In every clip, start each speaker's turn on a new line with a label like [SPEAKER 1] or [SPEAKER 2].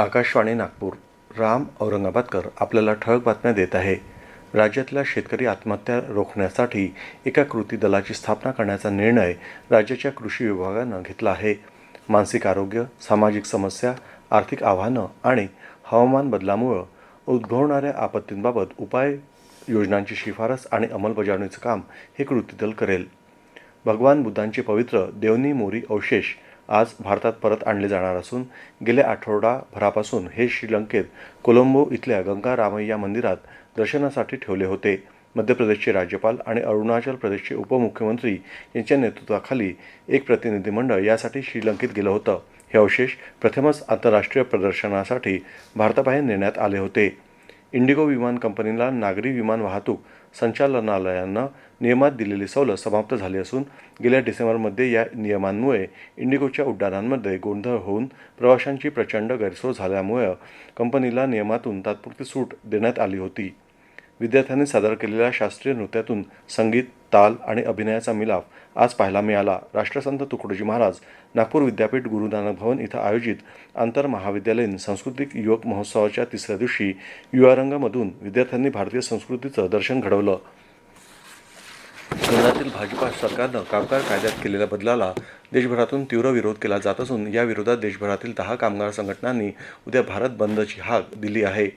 [SPEAKER 1] आकाशवाणी नागपूर. राम औरंगाबादकर आपल्याला ठळक बातम्या देत आहे. राज्यातल्या शेतकरी आत्महत्या रोखण्यासाठी एका कृती दलाची स्थापना करण्याचा निर्णय राज्याच्या कृषी विभागानं घेतला आहे. मानसिक आरोग्य सामाजिक समस्या आर्थिक आव्हानं आणि हवामान बदलामुळं उद्भवणाऱ्या आपत्तींबाबत उपाय योजनांची शिफारस आणि अंमलबजावणीचं काम हे कृती दल करेल. भगवान बुद्धांचे पवित्र देवनी मोरी अवशेष आज भारतात परत आणले जाणार असून गेल्या आठवडाभरापासून हे श्रीलंकेत कोलंबो इथल्या गंगा रामय्या मंदिरात दर्शनासाठी ठेवले होते. मध्य प्रदेशचे राज्यपाल आणि अरुणाचल प्रदेशचे उपमुख्यमंत्री यांच्या नेतृत्वाखाली एक प्रतिनिधीमंडळ यासाठी श्रीलंकेत गेलं होतं. हे अवशेष प्रथमच आंतरराष्ट्रीय प्रदर्शनासाठी भारताबाहेर नेण्यात आले होते. इंडिगो विमान कंपनीला नागरी विमान वाहतूक संचालनालयानं नियमात दिलेली सवलत समाप्त झाली असून गेल्या डिसेंबरमध्ये या नियमांमुळे इंडिगोच्या उड्डाणांमध्ये गोंधळ होऊन प्रवाशांची प्रचंड गैरसोय झाल्यामुळे कंपनीला नियमातून तात्पुरती सूट देण्यात आली होती. विद्यार्थ्यांनी सादर केलेल्या शास्त्रीय नृत्यातून संगीत ताल आणि अभिनयाचा मिलाफ आज पाहायला मिळाला. राष्ट्रसंत तुकडोजी महाराज नागपूर विद्यापीठ गुरुनानक भवन इथं आयोजित आंतर महाविद्यालयीन सांस्कृतिक युवक महोत्सवाच्या तिसऱ्या दिवशी युवारंगामधून विद्यार्थ्यांनी भारतीय संस्कृतीचं दर्शन घडवलं. केंद्रातील भाजपा सरकारनं कामगार कायद्यात केलेल्या बदलाला देशभरातून तीव्र विरोध केला जात असून या विरोधात देशभरातील दहा कामगार संघटनांनी उद्या भारत बंदची हाक दिली आहे.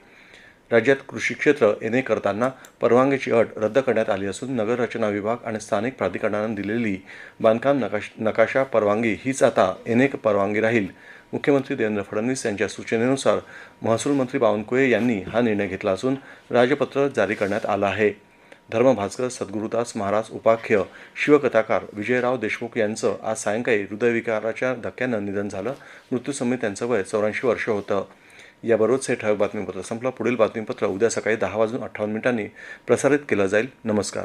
[SPEAKER 1] राज्यात कृषी क्षेत्र एन ए करताना परवानगीची अट रद्द करण्यात आली असून नगररचना विभाग आणि स्थानिक प्राधिकरणानं दिलेली बांधकाम नकाश नकाशा परवानगी हीच आता एन ए परवानगी राहील. मुख्यमंत्री देवेंद्र फडणवीस यांच्या सूचनेनुसार महसूल मंत्री बावनकुळे यांनी हा निर्णय घेतला असून राजपत्र जारी करण्यात आलं आहे. धर्मभास्कर सद्गुरुदास महाराज उपाख्य शिवकथाकार विजयराव देशमुख यांचं आज सायंकाळी हृदयविकाराच्या धक्क्यानं निधन झालं. मृत्यूसमयी त्यांचं वय चौऱ्याऐंशी वर्ष होतं. याबरोबरच हे ठळक बातमीपत्र संपलं. पुढील बातमीपत्र उद्या सकाळी दहा वाजून अठ्ठावन्न मिनिटांनी प्रसारित केलं जाईल. नमस्कार.